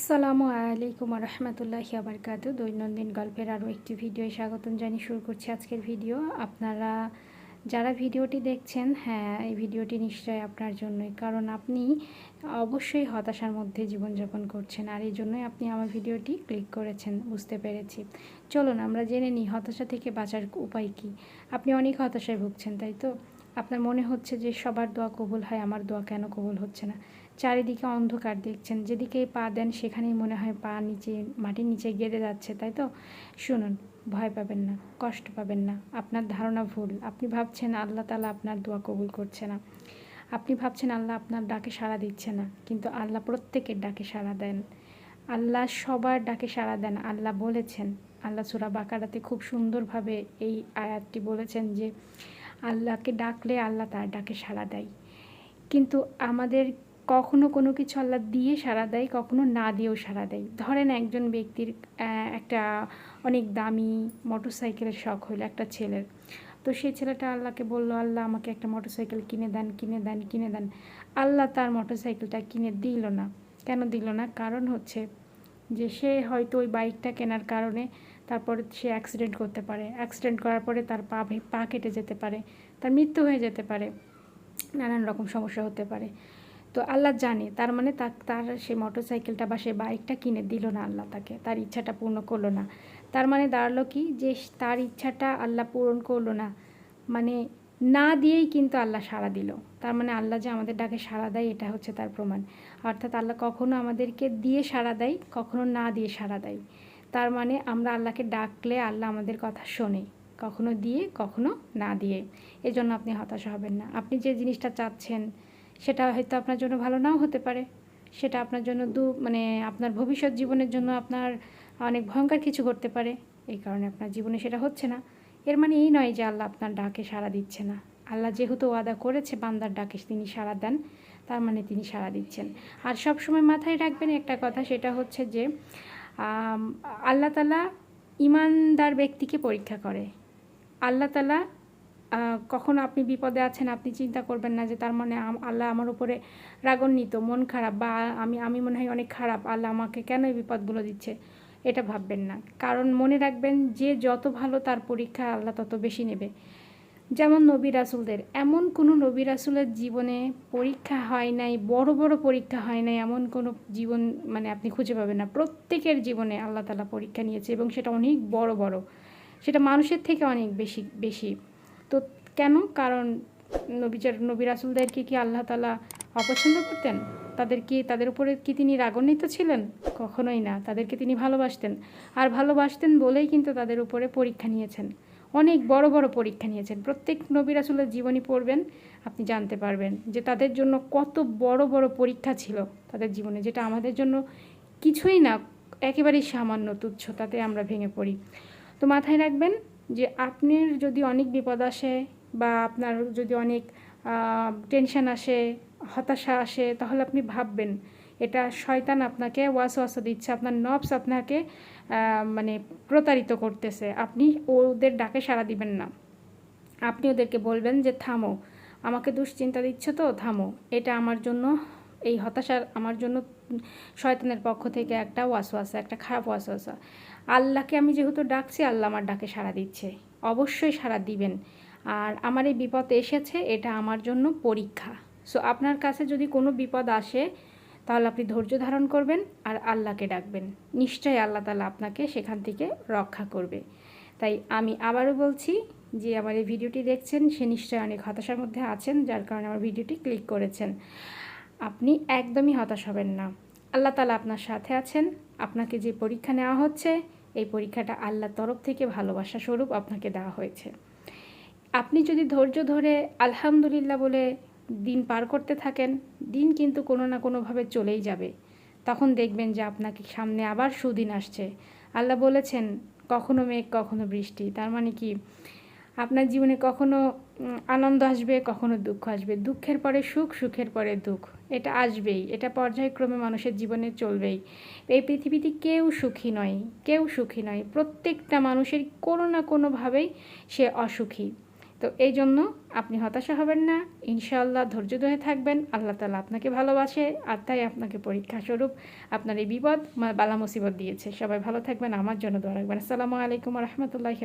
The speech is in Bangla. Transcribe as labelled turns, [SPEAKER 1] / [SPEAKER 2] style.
[SPEAKER 1] আসসালামু আলাইকুম রহমতুল্লাহি আবরকাত দৈনন্দিন গল্পের আরও একটি ভিডিও স্বাগতম জানিয়ে শুরু করছি আজকের ভিডিও। আপনারা যারা ভিডিওটি দেখছেন হ্যাঁ এই ভিডিওটি নিশ্চয়ই আপনার জন্যই। কারণ আপনি অবশ্যই হতাশার মধ্যে জীবনযাপন করছেন আর এই জন্যই আপনি আমার ভিডিওটি ক্লিক করেছেন, বুঝতে পেরেছি। চলুন, আমরা জেনে নিই হতাশা থেকে বাঁচার উপায় কী। আপনি অনেক হতাশায় ভুগছেন, তাই তো? আপনার মনে হচ্ছে যে সবার দোয়া কবুল হয়, আমার দোয়া কেন কবুল হচ্ছে না? চারিদিকে অন্ধকার দেখছেন যেদিকেই পা দেন সেখানেই মনে হয় পা নিচে, মাটির নিচে গেড়ে যাচ্ছে, তাই তো? শুনুন, ভয় পাবেন না, কষ্ট পাবেন না, আপনার ধারণা ভুল, আপনি ভাবছেন আল্লাহ তালা আপনার দোয়া কবুল করছে না। আপনি ভাবছেন আল্লাহ আপনার ডাকে সাড়া দিচ্ছে না, কিন্তু আল্লাহ প্রত্যেকের ডাকে সাড়া দেন। আল্লাহ সবার ডাকে সাড়া দেন, আল্লাহ বলেছেন, আল্লাহ সুরা বাকারাতে খুব সুন্দরভাবে এই আয়াতটি বলেছেন যে, আল্লাহকে ডাকলে আল্লাহ তার ডাকে সাড়া দেয়। কিন্তু আমাদের কখনো কোনো কিছু আল্লাহ দিয়ে সাড়া দেয়, কখনো না দিয়েও সাড়া দেয়। ধরেন একজন ব্যক্তির একটা অনেক দামি মোটর সাইকেলের শখ হইল একটা ছেলের। তো সেই ছেলেটা আল্লাহকে বলল, আল্লাহ আমাকে একটা মোটর সাইকেল কিনে দেন কিনে দেন কিনে দেন। আল্লাহ তার মোটর সাইকেলটা কিনে দিল না। কেন দিল না? কারণ হচ্ছে যে সে হয়তো ওই বাইকটা কেনার কারণে তারপর সে অ্যাক্সিডেন্ট করতে পারে। অ্যাক্সিডেন্ট করার পরে তার পা পা কেটে যেতে পারে, তার মৃত্যু হয়ে যেতে পারে, নানান রকম সমস্যা হতে পারে। তো আল্লাহ জানে, তার মানে তার সে মোটর সাইকেলটা বা সে বাইকটা কিনে দিল না আল্লাহ তাকে, তার ইচ্ছাটা পূর্ণ করল না। তার মানে দাঁড়াল কি যে তার ইচ্ছাটা আল্লাহ পূরণ করল না। মানে না দিয়েই কিন্তু আল্লাহ সাড়া দিল। তার মানে আল্লাহ যে আমাদের ডাকে সাড়া দেয়, এটা হচ্ছে তার প্রমাণ। অর্থাৎ আল্লাহ কখনো আমাদেরকে দিয়ে সাড়া দেয়, কখনো না দিয়ে সাড়া দেয়। তার মানে আমরা আল্লাহকে ডাকলে আল্লাহ আমাদের কথা শোনে, কখনো দিয়ে, কখনো না দিয়ে। এজন্য আপনি হতাশা হবেন না। আপনি যে জিনিসটা চাচ্ছেন সেটা হয়তো আপনার জন্য ভালো নাও হতে পারে। সেটা আপনার জন্য দু মানে আপনার ভবিষ্যৎ জীবনের জন্য আপনার অনেক ভয়ঙ্কর কিছু করতে পারে। এই কারণে আপনার জীবনে সেটা হচ্ছে না। এর মানে এই নয় যে আল্লাহ আপনার ডাকে সাড়া দিচ্ছে না। আল্লাহ যেহেতু ওয়াদা করেছে, বান্দার ডাকে তিনি সাড়া দেন, তার মানে তিনি সাড়া দিচ্ছেন। আর সব সময় মাথায় রাখবেন একটা কথা, সেটা হচ্ছে যে আল্লাহ তালা ইমানদার ব্যক্তিকে পরীক্ষা করে। আল্লাহ তালা কখনো আপনি বিপদে আছেন, আপনি চিন্তা করবেন না যে তার মানে আল্লাহ আমার উপরে রাগান্বিত, মন খারাপ বা আমি আমি মনে হয় অনেক খারাপ, আল্লাহ আমাকে কেন এই বিপদগুলো দিচ্ছে? এটা ভাববেন না। কারণ মনে রাখবেন যে যত ভালো তার পরীক্ষা আল্লাহ তত বেশি নেবে। যেমন নবী রাসুলদের, এমন কোনো নবী রাসুলের জীবনে পরীক্ষা হয় নাই, বড় বড় পরীক্ষা হয় নাই, এমন কোনো জীবন মানে আপনি খুঁজে পাবেন না। প্রত্যেকের জীবনে আল্লাহ তালা পরীক্ষা নিয়েছে এবং সেটা অনেক বড় বড়। সেটা মানুষের থেকে অনেক বেশি বেশি। তো কেন? কারণ নবীচার নবী রাসুলদেরকে কি আল্লাহ তালা অপছন্দ করতেন? তাদের কি, তাদের উপরে কি তিনি রাগান্বিত ছিলেন? কখনোই না। তাদেরকে তিনি ভালোবাসতেন। আর ভালোবাসতেন বলেই কিন্তু তাদের উপরে পরীক্ষা নিয়েছেন। অনেক বড় বড় পরীক্ষা নিয়েছেন। প্রত্যেক নবী রাসুলের জীবনী পড়বেন, আপনি জানতে পারবেন যে তাদের জন্য কত বড় বড় পরীক্ষা ছিল তাদের জীবনে, যেটা আমাদের জন্য কিছুই না, একেবারেই সামান্য তুচ্ছ, তাতে আমরা ভেঙে পড়ি। তো মাথায় রাখবেন যে আপনার যদি অনেক বিপদ আসে বা আপনার যদি অনেক টেনশন আসে, হতাশা আসে, তাহলে আপনি ভাববেন। এটা শয়তান আপনাকে ওয়াস ওয়াসা দিচ্ছে, আপনার নবস আপনাকে মানে প্রতারিত করতেছে। আপনি ওদের ডাকে সাড়া দিবেন না। আপনি ওদেরকে বলবেন যে, থামো। আমাকে দুশ্চিন্তা দিচ্ছ তো, থামো। এটা আমার জন্য এই হতাশার আমার জন্য শয়তানের পক্ষ থেকে একটা ওয়াসওয়াসা, একটা খারাপ ওয়াসওয়াসা। আল্লাহকে আমি যেহেতু ডাকছি, আল্লাহ আমার ডাকে সাড়া দিচ্ছে। অবশ্যই সাড়া দিবেন। আর আমার এই বিপদ এসেছে, এটা আমার জন্য পরীক্ষা। সো আপনার কাছে যদি কোনো বিপদ আসে, তাহলে আপনি ধৈর্য ধারণ করবেন আর আল্লাহকে ডাকবেন। নিশ্চয়ই আল্লাহ তালা আপনাকে সেখান থেকে রক্ষা করবে। তাই আমি আবারও বলছি যে, আমার এই ভিডিওটি দেখছেন, সে নিশ্চয়ই অনেক হতাশার মধ্যে আছেন, যার কারণে আমার ভিডিওটি ক্লিক করেছেন। আপনি একদমই হতাশ হবেন না। আল্লাহ তালা আপনার সাথে আছেন। আপনাকে যে পরীক্ষা নেওয়া হচ্ছে, এই পরীক্ষাটা আল্লাহর তরফ থেকে ভালোবাসা স্বরূপ আপনাকে দেওয়া হয়েছে। আপনি যদি ধৈর্য ধরে আলহামদুলিল্লাহ বলে দিন পার করতে থাকেন, দিন কিন্তু কোনো না কোনোভাবে চলেই যাবে। তখন দেখবেন যে আপনাকে সামনে আবার সুদিন আসছে। আল্লাহ বলেছেন, কখনো মেঘ, কখনো বৃষ্টি। তার মানে কি? আপনার জীবনে কখনো আনন্দ আসবে, কখনো দুঃখ আসবে। দুঃখের পরে সুখ, সুখের পরে দুঃখ। এটা আসবেই। এটা পর্যায়ক্রমে মানুষের জীবনে চলবেই। এই পৃথিবীতে কেউ সুখী নয়। কেউ সুখী নয়। প্রত্যেকটা মানুষের কোনো না কোনোভাবেই সে অসুখী। তো এই জন্য আপনি হতাশা হবেন না। ইনশাআল্লাহ ধৈর্য ধরে থাকবেন। আল্লাহ তালা আপনাকে ভালোবাসে। আর তাই আপনাকে পরীক্ষা স্বরূপ আপনার এই বিপদ বালা মুসিবত দিয়েছে। সবাই ভালো থাকবেন। আমার জন্য দোয়া রাখবেন। আসসালামু আলাইকুম রহমতুল্লাহ